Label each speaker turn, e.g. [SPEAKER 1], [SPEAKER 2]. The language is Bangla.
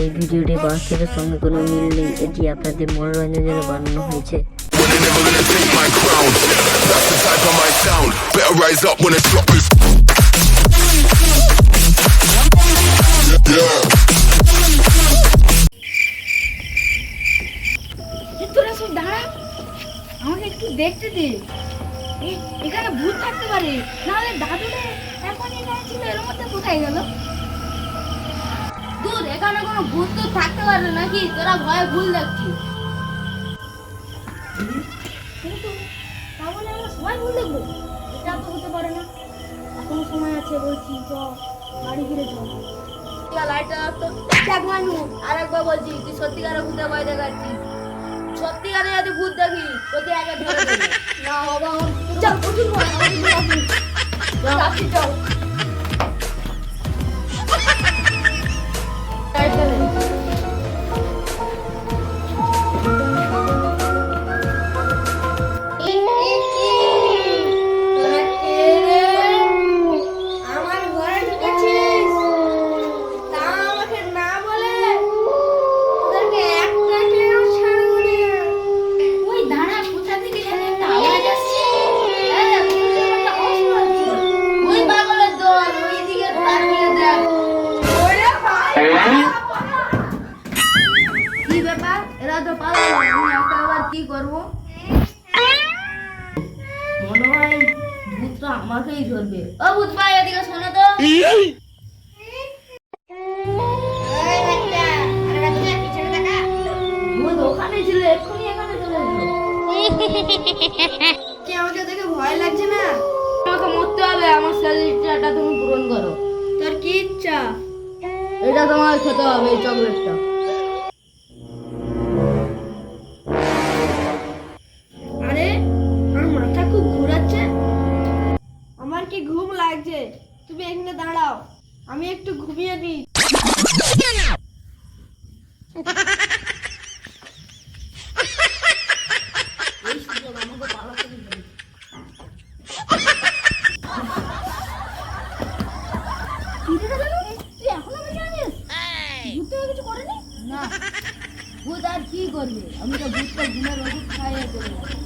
[SPEAKER 1] এই ভিডিওটি বাস্তবের সঙ্গে কোনো মিল নেই। এটি আপনাদের মনোরঞ্জনের জন্য বানানো হয়েছে।
[SPEAKER 2] দেখতে দে। এখানে ভূত থাকতে পারে। নাহলে দাদুরে এখন এখানে ছিল, এর মধ্যে কোথায় গেল? দূর এখানে কোনো ভূত তো থাকতে পারে নাকি? তোরা ভয়ে ভুল দেখছিস। তাহলে আমরা সবাই ভুল দেখব। এটা তো হতে পারে না। এখনও সময় আছে বলছি তো বাড়ি ফিরে চল লাইটটা তো। মানু আরেকবার বলছি তুই সত্যিকারের ভূতে ভয় দেখাচ্ছিস। সত্যিকারে যদি ভূত দেখি তোকে আগে ধরে না বাবা চল প্রচুর ভয় চল। তো পাগল আমি একা আবার কি করব? মনে হয় ভূতটা আমাকেই ধরবে। ও ভূত ভাই এদিকে শোনো তো। ভয় লাগছে না? আমাকে মরতে হবে, আমার ইচ্ছাটা তুমি পূরণ করো। তোর কি ইচ্ছা? এটা তোমার খেতে হবে এই চকলেটটা। লাগছে। তুমি এখানে দাঁড়াও। আমি একটু ঘুমিয়ে আর কি করবে? আমি তো ভূতটা ঘুমের ওষুধ খাইয়ে দেবো।